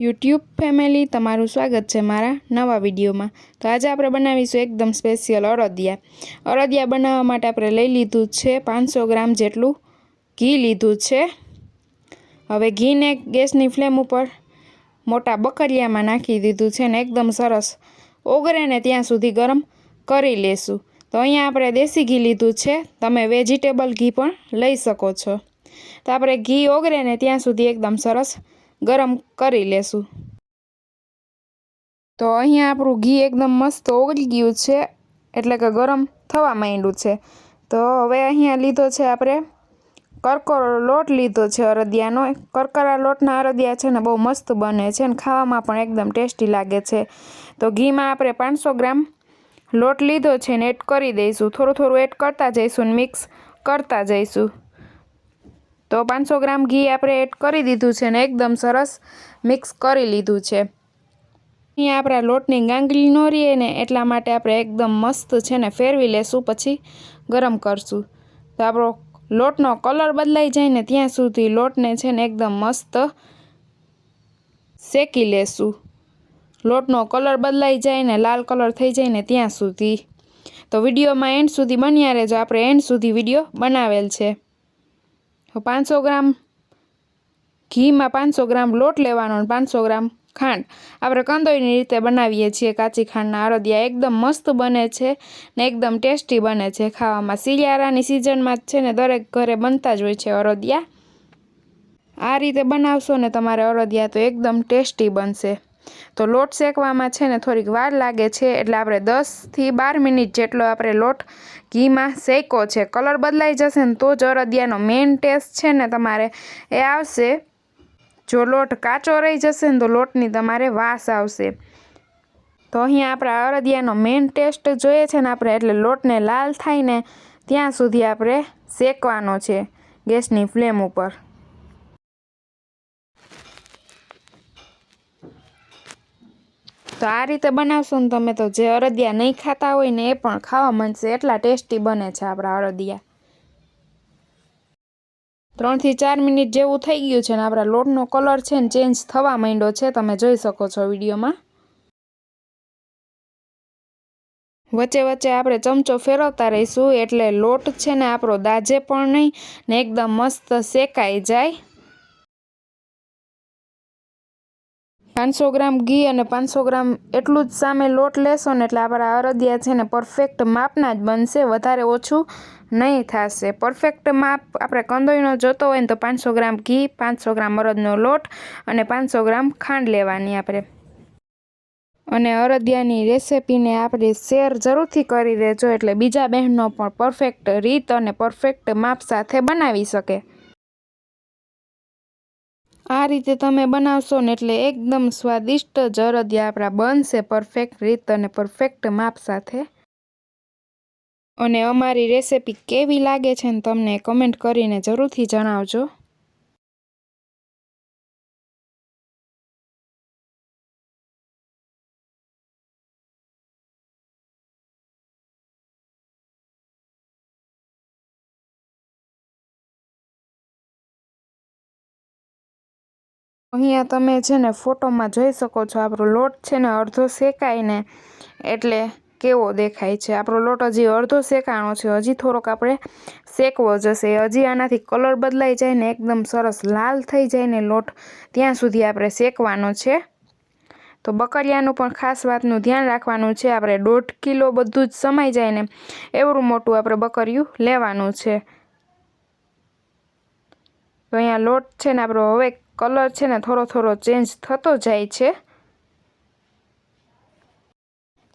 YouTube family, તમારું સ્વાગત છે મારા નવા વિડીયોમાં. તો આજે આપણે બનાવીશું એકદમ સ્પેશિયલ અડદિયા. અડદિયા બનાવવા માટે આપણે લઈ લીધું છે પાંચસો ગ્રામ જેટલું ઘી લીધું છે. હવે ઘીને ગેસની ફ્લેમ ઉપર મોટા બકરિયામાં નાખી દીધું છે ને એકદમ સરસ ઓગરે ને ત્યાં સુધી ગરમ કરી લેશું. તો અહીંયા આપણે દેશી ઘી લીધું છે. તમે વેજીટેબલ ઘી પણ લઈ શકો છો. તો આપણે ઘી ઓગળે ને ત્યાં સુધી એકદમ સરસ ગરમ કરી લેશું. તો અહીંયા આપણું ઘી એકદમ મસ્ત ઓગળી ગયું છે, એટલે કે ગરમ થવા માંડ્યું છે. તો હવે અહીંયા લીધો છે આપણે કરકરો લોટ લીધો છે અરદિયાનો. કરકરા લોટના અરદિયા છે ને બહુ મસ્ત બને છે ને ખાવામાં પણ એકદમ ટેસ્ટી લાગે છે. તો ઘીમાં આપણે પાંચસો ગ્રામ લોટ લીધો છે ને એડ કરી દઈશું. થોડું થોડું એડ કરતા જઈશું ને મિક્સ કરતા જઈશું. તો પાંચસો ગ્રામ ઘી આપણે એડ કરી દીધું છે ને એકદમ સરસ મિક્સ કરી લીધું છે. અહીંયા આપણા લોટની ગાંગલી ન રહીએ ને એટલા માટે આપણે એકદમ મસ્ત છે ને ફેરવી લેશું પછી ગરમ કરશું. તો આપણો લોટનો કલર બદલાઈ જાય ને ત્યાં સુધી લોટને છે ને એકદમ મસ્ત શેકી લેશું. લોટનો કલર બદલાઈ જાય ને લાલ કલર થઈ જાય ને ત્યાં સુધી. તો વિડીયોમાં એન્ડ સુધી બન્યા રહેજો. આપણે એન્ડ સુધી વીડિયો બનાવેલ છે. પાંચસો ગ્રામ ઘીમાં પાંચસો ગ્રામ લોટ લેવાનો અને પાંચસો ગ્રામ ખાંડ. આપણે કંદોઈની રીતે બનાવીએ છીએ. કાચી ખાંડના અરદિયા એકદમ મસ્ત બને છે ને એકદમ ટેસ્ટી બને છે. ખાવામાં શિયાળાની સિઝનમાં જ છે ને દરેક ઘરે બનતા જ હોય છે અરદિયા આ રીતે બનાવશો ને તમારે અરદિયા તો એકદમ ટેસ્ટી બનશે. તો લોટ શેકવામાં છે ને થોડીક વાર લાગે છે એટલે આપણે દસથી બાર મિનિટ જેટલો આપણે લોટ ઘીમાં શેકો છે. કલર બદલાઈ જશે ને તો જ અરદિયાનો મેઇન ટેસ્ટ છે ને તમારે એ આવશે. જો લોટ કાચો રહી જશે ને તો લોટની તમારે વાસ આવશે. તો અહીંયા આપણા અરદિયાનો મેઇન ટેસ્ટ જોઈએ છે ને આપણે એટલે લોટને લાલ થાય ને ત્યાં સુધી આપણે શેકવાનો છે ગેસની ફ્લેમ ઉપર. તો આ રીતે બનાવશો ને તમે તો જે અરદિયા નહીં ખાતા હોય ને એ પણ ખાવા માંડશે એટલા ટેસ્ટી બને છે આપણા અરદિયા. ત્રણથી ચાર મિનિટ જેવું થઈ ગયું છે ને આપણા લોટનો કલર છે ને ચેન્જ થવા માંડ્યો છે. તમે જોઈ શકો છો વિડીયોમાં. વચ્ચે વચ્ચે આપણે ચમચો ફેરવતા રહીશું. એટલે લોટ છે ને આપણો દાજે પણ નહીં ને એકદમ મસ્ત શેકાઈ જાય. પાંચસો ગ્રામ ઘી અને પાંચસો ગ્રામ એટલું જ સામે લોટ લેશો ને એટલે આપણા અરદિયા છે ને પરફેક્ટ માપના જ બનશે, વધારે ઓછું નહીં થશે. પરફેક્ટ માપ આપણે કંદોઈનો જોતો હોય ને તો પાંચસો ગ્રામ ઘી, પાંચસો ગ્રામ અરદનો લોટ અને પાંચસો ગ્રામ ખાંડ લેવાની આપણે. અને અરદિયાની રેસિપીને આપણે શેર જરૂરથી કરી દેજો એટલે બીજા બહેનો પણ પરફેક્ટ રીત અને પરફેક્ટ માપ સાથે બનાવી શકે. આ રીતે તમે બનાવશો ને એટલે એકદમ સ્વાદિષ્ટ જરદિયા આપણા બનશે પરફેક્ટ રીત અને પરફેક્ટ માપ સાથે. અને અમારી રેસિપી કેવી લાગે છે ને તમને કમેન્ટ કરીને જરૂરથી જણાવજો. અહીંયા તમે છે ને ફોટોમાં જોઈ શકો છો, આપણો લોટ છે ને અડધો શેકાઈને એટલે કેવો દેખાય છે. આપણો લોટ હજી અડધો શેકાણો છે, હજી થોડોક આપણે શેકવો જશે. હજી આનાથી કલર બદલાઈ જાય ને એકદમ સરસ લાલ થઈ જાય ને લોટ ત્યાં સુધી આપણે શેકવાનો છે. તો બકરિયાનું પણ ખાસ વાતનું ધ્યાન રાખવાનું છે, આપણે દોઢ કિલો બધું જ સમાઈ જાય ને એવડું મોટું આપણે બકરિયું લેવાનું છે. તો અહીંયા લોટ છે ને આપણો હવે કલર છે ને થોડો થોડો ચેન્જ થતો જાય છે.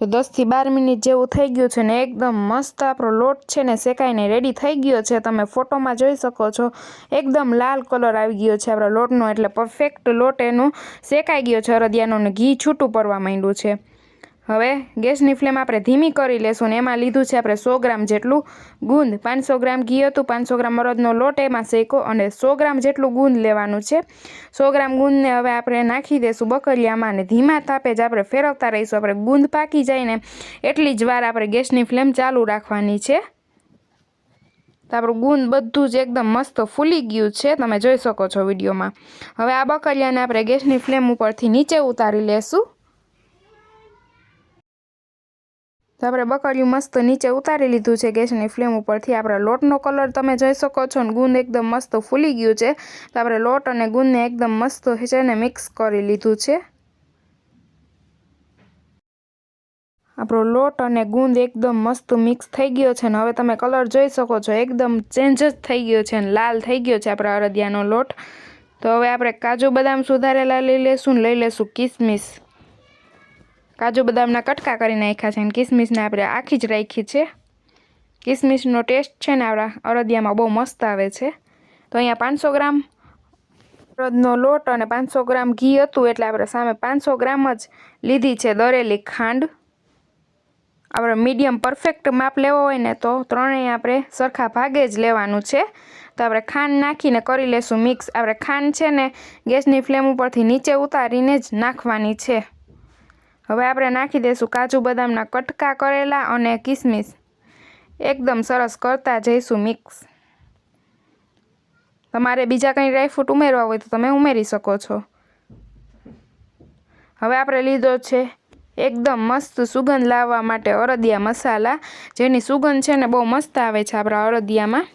તો દસથી બાર મિનિટ જેવું થઈ ગયું છે ને એકદમ મસ્ત આપણો લોટ છે ને શેકાઈને રેડી થઈ ગયો છે. તમે ફોટોમાં જોઈ શકો છો, એકદમ લાલ કલર આવી ગયો છે આપણા લોટનો. એટલે પરફેક્ટ લોટ એનું શેકાઈ ગયો છે અરદિયાનું ને ઘી છૂટું પડવા માંડ્યું છે. હવે ગેસની ફ્લેમ આપણે ધીમી કરી લેશું ને એમાં લીધું છે આપણે સો ગ્રામ જેટલું ગુંદ. પાંચસો ગ્રામ ઘી હતું, પાંચસો ગ્રામ મરદનો લોટ એમાં શેકો અને સો ગ્રામ જેટલું ગુંદ લેવાનું છે. સો ગ્રામ ગુંદને હવે આપણે નાખી દઈશું બકરિયામાં અને ધીમા તાપે જ આપણે ફેરવતા રહીશું. આપણે ગુંદ પાકી જાય ને એટલી જ વાર આપણે ગેસની ફ્લેમ ચાલુ રાખવાની છે. તો આપણું ગુંદ બધું જ એકદમ મસ્ત ફૂલી ગયું છે. તમે જોઈ શકો છો વિડીયોમાં. હવે આ બકરિયાને આપણે ગેસની ફ્લેમ ઉપરથી નીચે ઉતારી લેશું. તો આપણે બકડિયું મસ્ત નીચે ઉતારી લીધું છે ગેસની ફ્લેમ ઉપરથી. આપણે લોટનો કલર તમે જોઈ શકો છો ને ગુંદ એકદમ મસ્ત ફૂલી ગયું છે. તો આપણે લોટ અને ગુંદને એકદમ મસ્ત છે ને મિક્સ કરી લીધું છે. આપણો લોટ અને ગુંદ એકદમ મસ્ત મિક્સ થઈ ગયો છે ને હવે તમે કલર જોઈ શકો છો. એકદમ ચેન્જ જ થઈ ગયો છે ને લાલ થઈ ગયો છે આપણા અરદિયાનો લોટ. તો હવે આપણે કાજુ બદામ સુધારેલા લઈ લેશું લઈ લેશું કિસમિસ. કાજુ બદામના કટકા કરી નાખ્યા છે અને કિસમિસને આપણે આખી જ રાખી છે. કિસમિસનો ટેસ્ટ છે ને આપણા અરદિયામાં બહુ મસ્ત આવે છે. તો અહીંયા પાંચસો ગ્રામ અડદનો લોટ અને પાંચસો ગ્રામ ઘી હતું એટલે આપણે સામે પાંચસો ગ્રામ જ લીધી છે દરેલી ખાંડ. આપણે મીડિયમ પરફેક્ટ માપ લેવો હોય ને તો ત્રણેય આપણે સરખા ભાગે જ લેવાનું છે. તો આપણે ખાંડ નાખીને કરી લેશું મિક્સ. આપણે ખાંડ છે ને ગેસની ફ્લેમ ઉપરથી નીચે ઉતારીને જ નાખવાની છે. હવે આપણે નાખી દઈશું કાજુ બદામના કટકા કરેલા અને કિસમિસ. એકદમ સરસ કરતા જઈશું મિક્સ. તમારે બીજા કંઈ ડ્રાયફ્રૂટ ઉમેરવા હોય તો તમે ઉમેરી શકો છો. હવે આપણે લીધો છે એકદમ મસ્ત સુગંધ લાવવા માટે અરદિયા મસાલા. જેની સુગંધ છે ને બહુ મસ્ત આવે છે આપણા અરદિયામાં.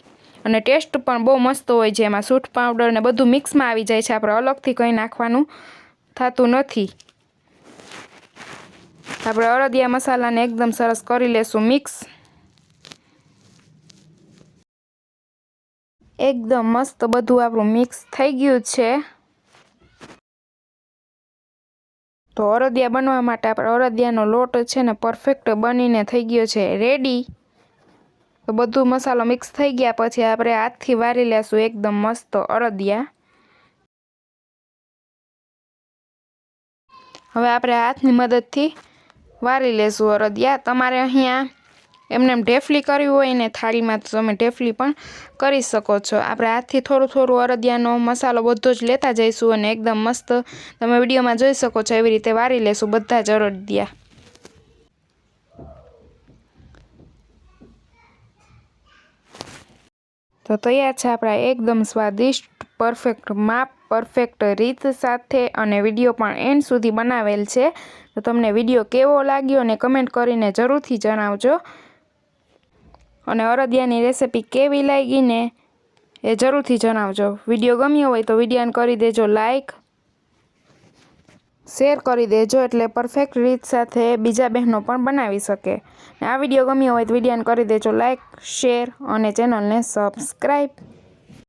અને ટેસ્ટ પણ બહુ મસ્ત હોય છે. એમાં સૂટ પાવડર ને બધું મિક્સમાં આવી જાય છે. આપણે અલગથી કંઈ નાખવાનું થતું નથી. આપણે અડદિયા મસાલાને એકદમ સરસ કરી લેશું મિક્સ એકદમ મસ્ત બધું આપણું મિક્સ થઈ ગયું છે તો અરદિયા બનવા માટે આપણે અરદિયાનો લોટ છે ને પરફેક્ટ બનીને થઈ ગયો છે રેડી તો બધું મસાલો મિક્સ થઈ ગયા પછી આપણે હાથથી વારી લેશું એકદમ મસ્ત અરદિયા હવે આપણે હાથની મદદથી વારી લેશું અરદિયા. તમારે અહીંયા એમને એમ ઢેફલી કરવી હોય ને થાળીમાં તમે ઢેફલી પણ કરી શકો છો. આપણે હાથથી થોડું થોડું અરદિયાનો મસાલો બધો જ લેતા જઈશું અને એકદમ મસ્ત તમે વિડીયોમાં જોઈ શકો છો એવી રીતે વારી લેશું બધા જ અરદિયા. તો તૈયાર છે આપણા એકદમ સ્વાદિષ્ટ પરફેક્ટ માપ પરફેક્ટ રીત સાથે અને વીડિયો પણ એન્ડ સુધી બનાવેલ છે. તો તમને વીડિયો કેવો લાગ્યો અને કમેન્ટ કરીને જરૂરથી જણાવજો. અને અરદિયાની રેસિપી કેવી લાગીને એ જરૂરથી જણાવજો. વીડિયો ગમ્યો હોય તો વિડીયોને કરી દેજો લાઈક શેર કરી દેજો એટલે પરફેક્ટ રીત સાથે બીજા બહેનો પણ બનાવી શકે. આ વીડિયો ગમ્યો હોય તો વિડીયોને કરી દેજો લાઈક શેર અને ચેનલને સબસ્ક્રાઈબ